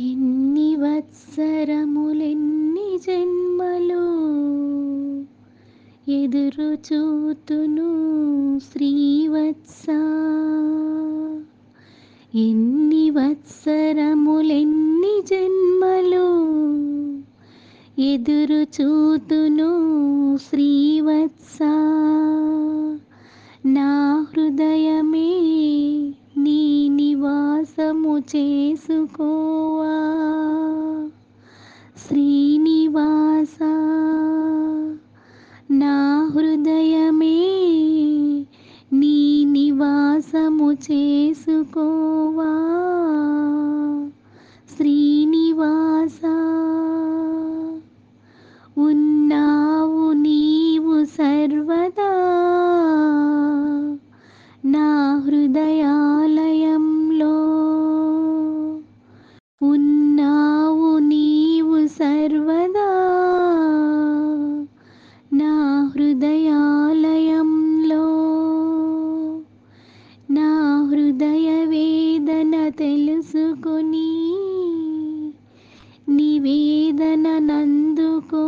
ఎన్ని వత్సరములెన్ని జన్మలు ఎదురు చూతును శ్రీవత్స. ఎన్ని వత్సరములెన్ని జన్మలు ఎదురు చూతును వాసము చేసుకోవా? శ్రీనివాస నా హృదయమే నీ నివాసము చేసుకోవా? తెలుసుకొని నివేదన నందుకో